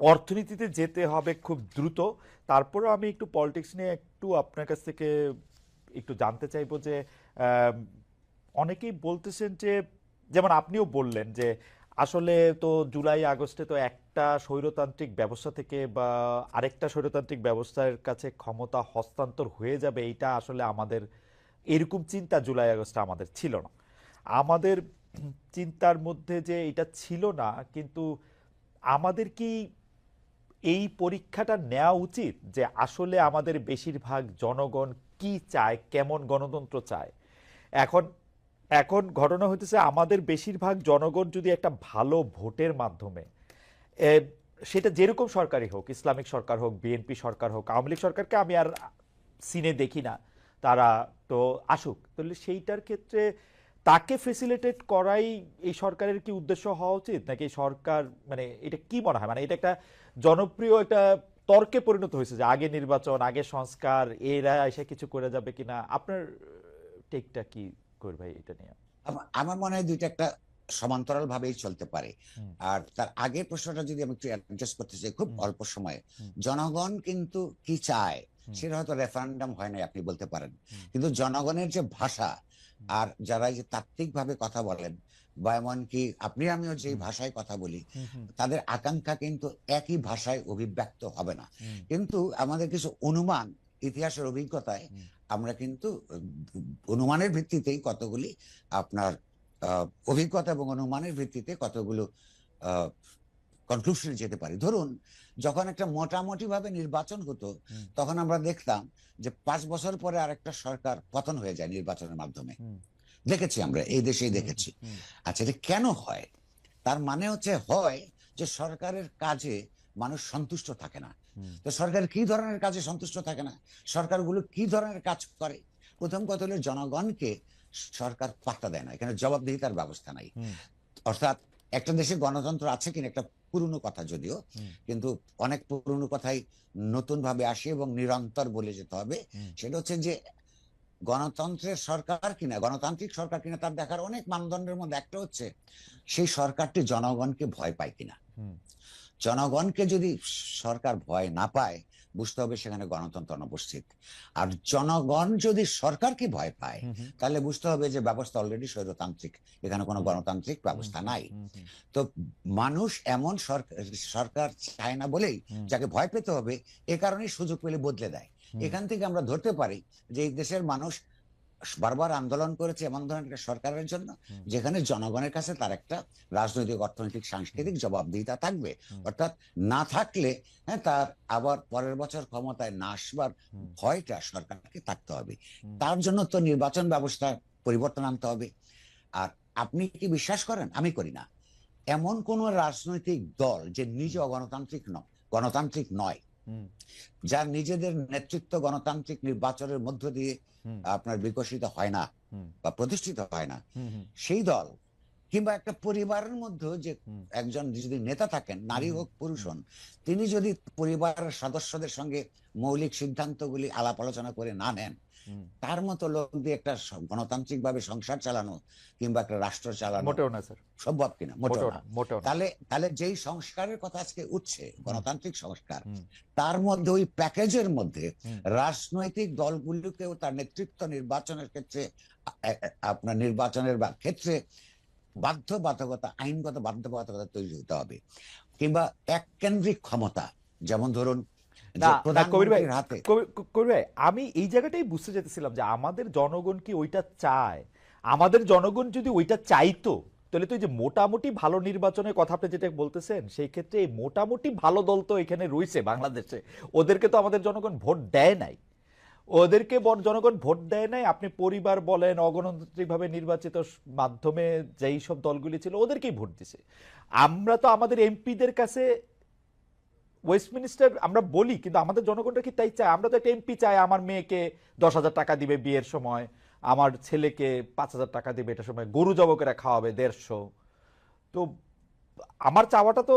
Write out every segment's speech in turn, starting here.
অর্থনীতিতে যেতে হবে খুব দ্রুত। তারপরেও আমি একটু পলিটিক্স নিয়ে একটু আপনার কাছ থেকে একটু জানতে চাইব যে অনেকেই বলতেছেন যে, যেমন আপনিও বললেন যে, আসলে তো জুলাই, আগস্টে তো একটা স্বৈরতান্ত্রিক ব্যবস্থা থেকে বা আরেকটা স্বৈরতান্ত্রিক ব্যবস্থার কাছে ক্ষমতা হস্তান্তর হয়ে যাবে, এইটা আসলে আমাদের, এরকম চিন্তা জুলাই, আগস্টে আমাদের ছিল না। আমাদের চিন্তার মধ্যে যে এটা ছিল না, কিন্তু আমাদের কি এই পরীক্ষাটা নেওয়া উচিত যে আসলে আমাদের বেশিরভাগ জনগণ কি চায়, কেমন গণতন্ত্র চায়। এখন এখন ঘটনা হইতেছে আমাদের বেশিরভাগ জনগণ যদি একটা ভালো ভোটের মাধ্যমে সেটা যেরকম সরকারই হোক, ইসলামিক সরকার হোক, বিএনপি সরকার হোক, আওয়ামী লীগ সরকারকে আমি আর সিনে দেখি না, তারা তো আসুক। তাহলে সেইটার ক্ষেত্রে তাকে ফেসিলিটেট করাই এই সরকারের কি উদ্দেশ্য হওয়া উচিত? নাকি সরকার মানে এটা কি মনে হয়? মানে এটা একটা জনপ্রিয় একটা তর্কে পরিণত হয়েছে যে আগে নির্বাচন আগে সংস্কার এরা এসে কিছু করে যাবে কিনা? আপনার টেকটা কি করবে ভাই এটা নিয়ে? আমার মনে হয় দুইটা একটা সমান্তরাল ভাবেই চলতে পারে। আর তার আগের প্রশ্নটা যদি আমি একটু অ্যাডজাস্ট করতে চাই খুব অল্প সময়ে। জনগণ কিন্তু কি চায়? সেটা হয়তো রেফারেন্ডাম হয় নাই আপনি বলতে পারেন। কিন্তু জনগণের যে ভাষা আর যারা এই যে তাত্ত্বিক ভাবে কথা বলেন বা এমনকি আপনি আমিও যে ভাষায় কথা বলি তাদের আকাঙ্ক্ষা কিন্তু একই ভাষায় অভিব্যক্ত হবে না। কিন্তু আমাদের কিছু অনুমান ইতিহাসের অভিজ্ঞতায় আমরা কিন্তু অনুমানের ভিত্তিতেই কতগুলি আপনার আহ, অভিজ্ঞতা এবং অনুমানের ভিত্তিতে কতগুলো কনক্লুশনে যেতে পারি। ধরুন যখন একটা মোটামুটি ভাবে নির্বাচন হতো তখন আমরা দেখতাম যে পাঁচ বছর পরে আরেকটা সরকার পতন হয়ে যায় নির্বাচনের মাধ্যমে। দেখেছি আমরা এই দেশেই দেখেছি। আচ্ছা এটা কেন হয়? তার মানে হচ্ছে হয় যে সরকারের কাজে মানুষ সন্তুষ্ট থাকে না। তো সরকার কি ধরনের কাজে সন্তুষ্ট থাকে না? সরকারগুলো কি ধরনের কাজ করে? প্রথম কথা হলো জনগণকে সরকার পাত্তা দেয় না। এখানে জবাবদিহিতার ব্যবস্থা নাই। অর্থাৎ একটা দেশে গণতন্ত্র আছে কিনা একটা পুরনো কথা যদিও কিন্তু অনেক পুরনো কথাই নতুন ভাবে আসে এবং নিরন্তর বলে যেতে হবে। সেটা হচ্ছে যে গণতন্ত্রের সরকার কিনা গণতান্ত্রিক সরকার কিনা তার দেখার অনেক মানদণ্ডের মধ্যে একটা হচ্ছে সেই সরকারটি জনগণকে ভয় পায় কিনা। জনগণকে যদি সরকার ভয় না পায় বুঝতে হবে সেখানে গণতন্ত্র অনুপস্থিত। আর জনগণ যদি সরকারকে ভয় পায় তাহলে বুঝতে হবে যে ব্যবস্থা অলরেডি স্বৈরতান্ত্রিক এখানে কোনো গণতান্ত্রিক ব্যবস্থা নাই। তো মানুষ এমন সরকার চায় না বলেই যাকে ভয় পেতে হবে এ কারণে সুযোগ পেলে বদলে দেয়। এখান থেকে আমরা ধরতে পারি যে এই দেশের মানুষ বারবার আন্দোলন করেছে এমন ধরনের একটা সরকারের জন্য যেখানে জনগণের কাছে তার একটা রাজনৈতিক অর্থনৈতিক সাংস্কৃতিক জবাবদিহিতা থাকবে। অর্থাৎ না থাকলে হ্যাঁ তার আবার পরের বছর ক্ষমতায় না আসবার ভয়টা সরকারকে থাকতে হবে। তার জন্য তো নির্বাচন ব্যবস্থা পরিবর্তন আনতে হবে। আর আপনি কি বিশ্বাস করেন? আমি করি না। এমন কোন রাজনৈতিক দল যে নিজে অগণতান্ত্রিক নয় গণতান্ত্রিক নয় যার নিজেদের নেতৃত্ব গণতান্ত্রিক নির্বাচনের মধ্য দিয়ে আপনার বিকশিত হয় না বা প্রতিষ্ঠিত হয় না। সেই দল কিংবা একটা পরিবারের মধ্যে যে একজন যদি নেতা থাকেন নারী হোক পুরুষ হন তিনি যদি পরিবারের সদস্যদের সঙ্গে মৌলিক সিদ্ধান্তগুলি আলাপ আলোচনা করে না নেন। তার মতো লোক দিয়ে একটা গণতান্ত্রিক ভাবে সংসার চালানো কিংবা একটা রাষ্ট্র চালানো মোটেও না স্যার। সম্ভব কিনা? মোটেও না। তাহলে তাহলে যেই সংস্কারের কথা আজকে উঠছে গণতান্ত্রিক সংস্কার তার মধ্যে ওই প্যাকেজের মধ্যে রাজনৈতিক দলগুলোকেও তার নেতৃত্ব নির্বাচনের ক্ষেত্রে আপনার নির্বাচনের ক্ষেত্রে বাধ্যবাধকতা আইনগত বাধ্যবাধকতা তৈরি হতে হবে। কিংবা এক কেন্দ্রিক ক্ষমতা যেমন ধরুন কবির ভাই, ভাই, আমি এই জায়গাটাই বুঝতে যেতেছিলাম যে আমাদের জনগণ কি ওইটা চায়? আমাদের জনগণ যদি ওইটা চাইতো তাহলে তো এই যে মোটামুটি ভালো নির্বাচনের কথা আপনি যেটা বলতেছেন সেই ক্ষেত্রে এই মোটামুটি ভালো দল তো এখানে রয়েছে বাংলাদেশে। ওদেরকে তো আমাদের জনগণ ভোট দেয় নাই। ওদেরকে জনগণ ভোট দেয় নাই। আপনি পরিবার বলেন অগণতান্ত্রিকভাবে নির্বাচিত মাধ্যমে যেই সব দলগুলি ছিল ওদেরকেই ভোট দিছে। আমরা তো আমাদের এমপিদের কাছে ওয়েস্টমিনিস্টার আমরা বলি কিন্তু আমাদের জনগণটা কি তাই চায়? আমরা তো একটা এমপি চাই আমার মেয়েকে দশ হাজার টাকা দিবে বিয়ের সময় আমার ছেলেকে পাঁচ হাজার টাকা দিবে এটা সময় গরু জবকেরা খাওয়াবে দেড়শো। তো আমার চাওয়াটা তো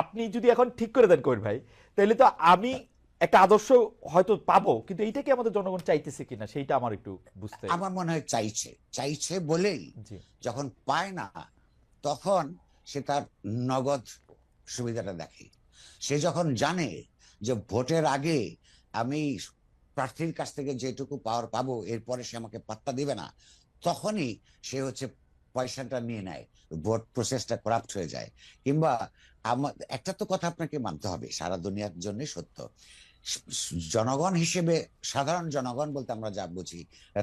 আপনি যদি এখন ঠিক করে দেন কবির ভাই তাহলে তো আমি একটা আদর্শ হয়তো পাবো কিন্তু এইটা কি আমাদের জনগণ চাইতেছে কিনা সেইটা আমার একটু বুঝতে আমার মনে হয় চাইছে। চাইছে বলেই যখন পায় না তখন সে তার নগদ সুবিধাটা দেখে। সে যখন জানে যে ভোটের আগে আমি প্রার্থীর কাছ থেকে যেটুকু পাওয়ার পাবো, এরপরে সে আমাকে পাত্তা দিবে না, তখনই সে হচ্ছে পয়সাটা নিয়ে নেয়, ভোট প্রসেসটা করাপ্ট হয়ে যায়। কিংবা আমার একটা তো কথা আপনাকে মানতে হবে, সারা দুনিয়ার জন্য সত্য। জনগণ হিসেবে, সাধারণ জনগণ বলতে আমরা যা বুঝি,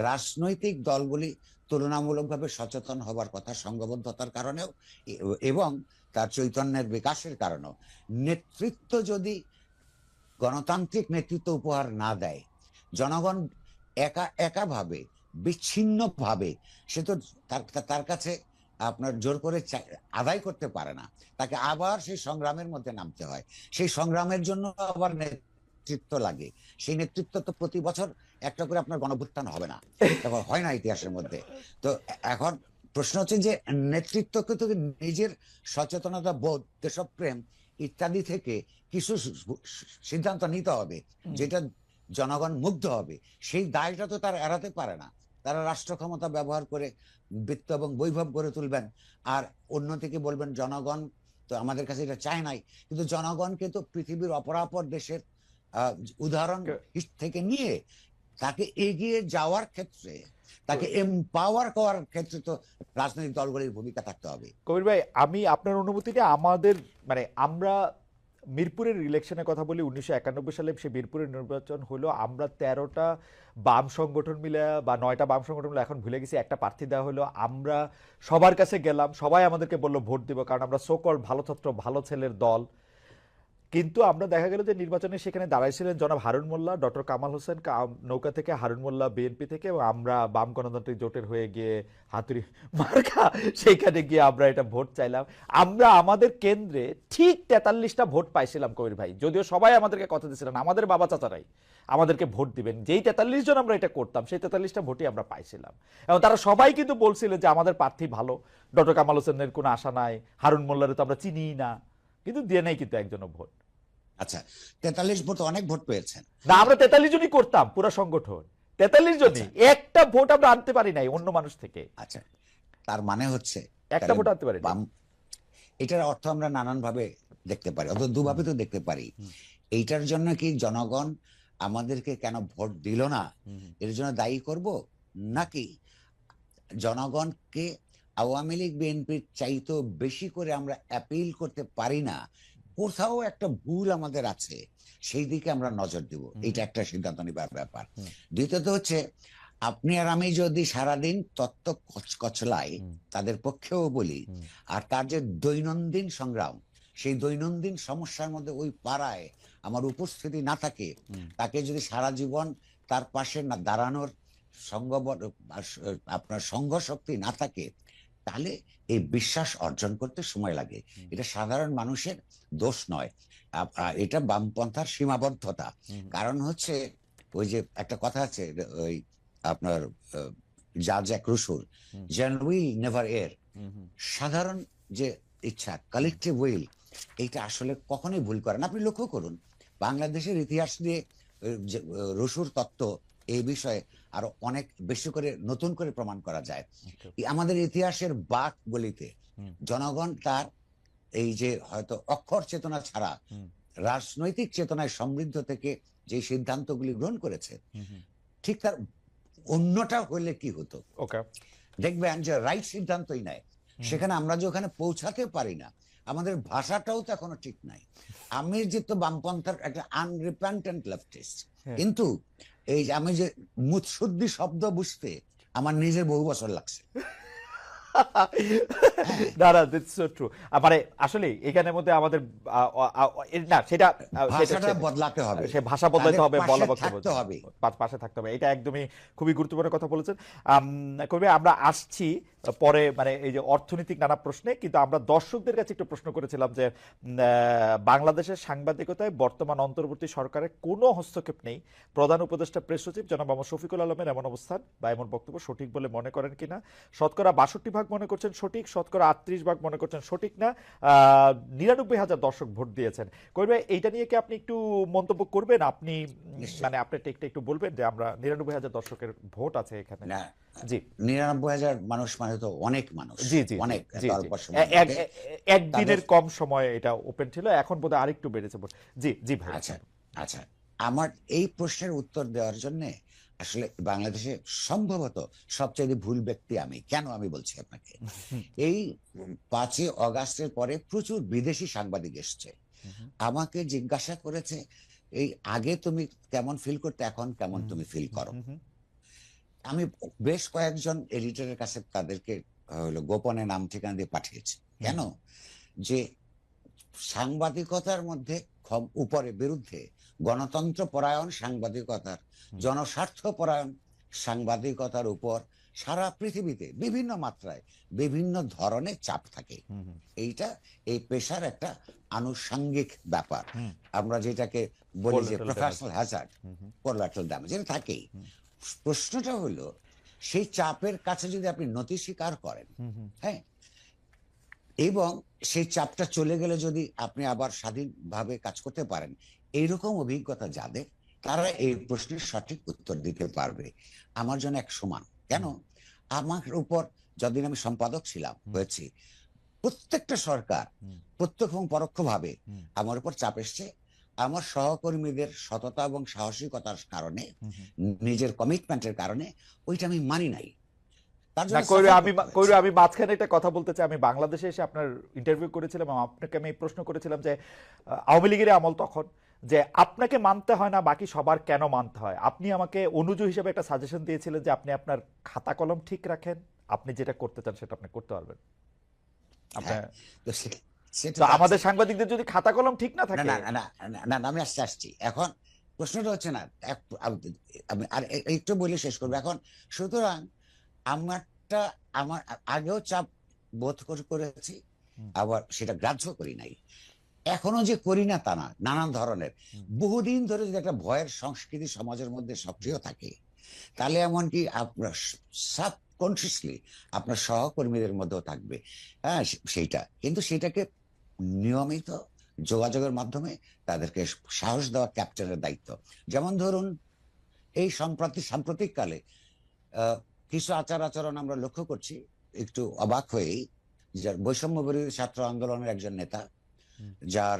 রাজনৈতিক দলগুলি তুলনামূলকভাবে সচেতন হবার কথা সংঘবদ্ধতার কারণেও এবং তার চৈতন্যের বিকাশের কারণেও। নেতৃত্ব যদি গণতান্ত্রিক নেতৃত্ব উপহার না দেয়, জনগণ একা একা ভাবে বিচ্ছিন্ন ভাবে সে তো তার তার কাছে আপনার জোর করে আদায় করতে পারে না। তাকে আবার সেই সংগ্রামের মধ্যে নামতে হয়। সেই সংগ্রামের জন্য আবার নেতৃত্ব লাগে। সেই নেতৃত্ব তো প্রতি বছর একটা করে আপনার গণভুত্থান হবে না। হয় না ইতিহাসের মধ্যে। তো এখন প্রশ্ন হচ্ছে যে নেতৃত্বকে তো নিজের সচেতনতা বোধ দেশপ্রেম ইত্যাদি থেকে কিছু সিদ্ধান্ত নিতে হবে যেটা জনগণ মুগ্ধ হবে। সেই দায়টা তো তারা এড়াতে পারে না। তারা রাষ্ট্র ক্ষমতা ব্যবহার করে বৃত্ত এবং বৈভব গড়ে তুলবেন আর অন্যদিকে বলবেন জনগণ তো আমাদের কাছে এটা চায় নাই। কিন্তু জনগণকে তো পৃথিবীর অপরাপর দেশের আহ, উদাহরণ থেকে নিয়ে তাকে এগিয়ে যাওয়ার ক্ষেত্রে তাকে এম্পাওয়ার করার ক্ষেত্রে তো রাজনৈতিক দলগুলির ভূমিকা থাকতে হবে। কবির ভাই আমি আপনার অনুমতিটা আমাদের মানে আমরা মিরপুরের ইলেকশনের কথা বলি উনিশশো একানব্বই সালে সে মিরপুরের নির্বাচন হলো আমরা তেরোটা বাম সংগঠন মিলে বা নয়টা বাম সংগঠন মিলে এখন ভুলে গেছি একটা প্রার্থী দেওয়া হলো আমরা সবার কাছে গেলাম সবাই আমাদেরকে বলল ভোট দিব কারণ আমরা সোকল ভালো ছাত্র ভালো ছেলের দল। কিন্তু আমরা দেখা গেল যে নির্বাচনে সেখানে দাঁড়াইছিলেন জনাব হারুন মোল্লা, ডক্টর কামাল হোসেন নৌকা থেকে হারুন মোল্লা বিএনপি থেকে এবং আমরা বাম গণতান্ত্রিক জোটের হয়ে গিয়ে হাতুড়ি মার্কা সেইখানে গিয়ে আমরা এটা ভোট চাইলাম। আমরা আমাদের কেন্দ্রে ঠিক তেতাল্লিশটা ভোট পাইছিলাম কবির ভাই, যদিও সবাই আমাদেরকে কথা দিয়েছিলেন, আমাদের বাবা চাচারাই আমাদেরকে ভোট দিবেন। যেই তেতাল্লিশ জন আমরা এটা করতাম, সেই তেতাল্লিশটা ভোটই আমরা পাইছিলাম। এবং তারা সবাই কিন্তু বলছিল যে আমাদের প্রার্থী ভালো, ডক্টর কামাল হোসেনের কোনো আশা নাই, হারুন মোল্লারে তো আমরা চিনিই না। কিন্তু দিয়ে নেই কিন্তু একজনও ভোট। আচ্ছা তেতাল্লিশ ভোট অনেক ভোট পেয়েছেন। না আমরা তেতাল্লিশ জনই করতাম পুরো সংগঠন। তেতাল্লিশ জনই একটা ভোট আমরা আনতে পারি নাই অন্য মানুষ থেকে। আচ্ছা তার মানে হচ্ছে একটা ভোট আনতে পারি এটার অর্থ আমরা নানান ভাবে দেখতে পারি অত দুভাবে তো দেখতে পারি। এইটার জন্য কি জনগণ আমাদেরকে কেন ভোট দিল না? এর জন্য দায়ী করব? নাকি জনগণকে আওয়ামী লীগ বিএনপির চাইতেও বেশি করে আমরা অ্যাপিল করতে পারি না। কোথাও একটা ভুল আমাদের আছে সেই দিকে আমরা নজর দেব। এটা একটা সিদ্ধান্ত নেবার ব্যাপার। দ্বিতীয়ত হচ্ছে আপনি আর আমি যদি সারাদিন তত্ত্ব কচলাই হুম, তাদের পক্ষেও বলি আর তার যে দৈনন্দিন সংগ্রাম সেই দৈনন্দিন সমস্যার মধ্যে ওই পাড়ায় আমার উপস্থিতি না থাকে তাকে যদি সারা জীবন তার পাশে না দাঁড়ানোর সঙ্গ আপনার সংঘ শক্তি না থাকে তাহলে এই বিশ্বাস অর্জন করতে সময় লাগে। এটা সাধারণ মানুষের দোষ নয়। এটা বামপন্থার সীমাবদ্ধতা। কারণ হচ্ছে ওই যে একটা কথা আছে ওই আপনার রুসুর হুম। জেন উইল নেভার এর। সাধারণ যে ইচ্ছা কালেকটিভ উইল এইটা আসলে কখনোই ভুল করেন আপনি লক্ষ্য করুন বাংলাদেশের ইতিহাস দিয়ে রসুর তত্ত্ব এই বিষয়ে আরও অনেক বেশি করে নতুন করে প্রমাণ করা যায়। আমাদের ইতিহাসের বাক গলিতে জনগণ তার এই যে হয়তো অক্ষর চেতনা ছাড়া রাজনৈতিক চেতনায় সমৃদ্ধ থেকে যে সিদ্ধান্তগুলি গ্রহণ করেছে। ঠিক তার অন্যটা হলে কি হতো. দেখবেন যে রাইট সিদ্ধান্তই নেয় সেখানে আমরা যে ওখানে পৌঁছাতে পারি না আমাদের ভাষাটাও তো এখনও ঠিক নাই। আমি যে তো বামপন্থার একটা আনরিপেন্টেন্ট লেফটিস্ট। কিন্তু এই আমি যে মুৎসুদ্দি শব্দ বুঝতে আমার নিজের বহু বছর লাগছে। না না দিটস সো ট্রু মানে আসলে এখানের মধ্যে আমাদের না সেটা ভাষাটা বদলাতে হবে। সে ভাষা বদলাতে হবে বলা থাকতে হবে। পাশে থাকতে হবে। এটা একদমই খুবই গুরুত্বপূর্ণ কথা বলেছেন। কবি আমরা আসছি পরে মানে এই যে অর্থনৈতিক নানা প্রশ্নে কিন্তু আমরা দর্শকদের কাছে একটু প্রশ্ন করেছিলাম যে বাংলাদেশের সাংবাদিকতায় বর্তমান অন্তর্বর্তী সরকারের কোনো হস্তক্ষেপ নেই। প্রধান উপদেষ্টা প্রেস সচিব জনাব মোহাম্মদ শফিকুল আলমের এমন অবস্থান বা এমন বক্তব্য সঠিক বলে মনে করেন কিনা? শতকরা বাষট্টি ভাগ মনে করছেন সঠিক শতকরা আটত্রিশ ভাগ মনে করছেন সঠিক না? নিরানব্বই হাজার দর্শক ভোট দিয়েছেন। ভাই এইটা নিয়ে কি আপনি একটু মন্তব্য করবেন? আপনি মানে আপনি টেকটা একটু বলবেন যে আমরা নিরানব্বই হাজার দর্শকের ভোট আছে এখানে। না জি। নিরানব্বই হাজার মানুষ মানে তো অনেক মানুষ। জি জি অনেক একদিনের কম সময়ে এটা ওপেন ছিল এখন বোধহয় আরেকটু বেড়েছে জি জি ভাই। আচ্ছা আচ্ছা। আমার এই প্রশ্নের উত্তর দেওয়ার জন্য আসলে বাংলাদেশে সম্ভবত সবচেয়ে ভুল ব্যক্তি আমি। কেন আমি বলছি আপনাকে? এই পাঁচই অগাস্টের পরে প্রচুর বিদেশি সাংবাদিক এসছে। আমাকে জিজ্ঞাসা করেছে এই আগে তুমি কেমন ফিল করতে এখন কেমন তুমি ফিল করো? আমি বেশ কয়েকজন এডিটরের কাছে তাদেরকে হলো গোপনে নাম ঠিকানা দিয়ে পাঠিয়েছি। কেন? যে সাংবাদিকতার মধ্যে উপরে বিরুদ্ধে গণতন্ত্র পরায়ণ সাংবাদিকতার জনস্বার্থ পরায়ণ সাংবাদিকতার উপর সারা পৃথিবীতে বিভিন্ন মাত্রায় বিভিন্ন ধরনের চাপ থাকে। এইটা এই পেশার একটা আনুষঙ্গিক ব্যাপার। আমরা যেটাকে বলি যে প্রফেশনাল হ্যাজার্ড কোলাটারাল ড্যামেজ এটা থাকেই। প্রশ্নটা হলো সেই চাপের কাছে যদি আপনি নতি স্বীকার করেন হ্যাঁ এবং সেই চাপটা চলে গেলে যদি আপনি আবার স্বাধীনভাবে কাজ করতে পারেন এইরকম অভিজ্ঞতা যাদের তারা এই প্রশ্নের সঠিক উত্তর দিতে পারবে। আমার জন্য এক সমান। কেন? আমার উপর যতদিন আমি সম্পাদক ছিলাম হয়েছি প্রত্যেকটা সরকার। প্রত্যক্ষ এবং পরোক্ষভাবে। আমার উপর চাপ এসছে আমার সহকর্মীদের সততা এবং সাহসিকতার কারণে। নিজের কমিটমেন্টের কারণে ওইটা আমি মানি নাই। আমি আমি মাঝখানে একটা কথা বলতে চাই। আমি বাংলাদেশে এসে আপনার ইন্টারভিউ করেছিলাম আপনাকে আমি প্রশ্ন করেছিলাম যে আওয়ামী লীগের আমল তখন যে আপনাকে মানতে হয় না বাকি সবার কেন মানতে হয়? আপনি আমাকে অনুজ হিসেবে একটা সাজেশন দিয়েছিলেন যে আপনি আপনার খাতা কলম ঠিক রাখেন। আপনি যেটা করতে চান সেটা আপনি করতে পারবেন। আপনার তো সে- সেটা আমাদের সাংবাদিকদের যদি খাতা কলম ঠিক না থাকে? না না না, আমি আসছি আসছি। এখন প্রশ্নটা হচ্ছে না আমি আর একটু বলে শেষ করব। এখন সুতরাং আমারটা আমার আগেও চাপ বোধ করে- করেছি আবার সেটা গ্রাহ্য করি নাই। এখনও যে করি না তা না নানান ধরনের। বহুদিন ধরে যদি একটা ভয়ের সংস্কৃতি সমাজের মধ্যে সক্রিয় থাকে তাহলে এমনকি আপনার সাবকনসিয়াসলি আপনার সহকর্মীদের মধ্যেও থাকবে। হ্যাঁ সেইটা। কিন্তু সেটাকে নিয়মিত যোগাযোগের মাধ্যমে তাদেরকে সাহস দেওয়া ক্যাপ্টেনের দায়িত্ব। যেমন ধরুন এই সম্প্রতি সাম্প্রতিককালে কিছু আচার আচরণ আমরা লক্ষ্য করছি একটু অবাক হয়েই যার বৈষম্য বিরোধী ছাত্র আন্দোলনের একজন নেতা যার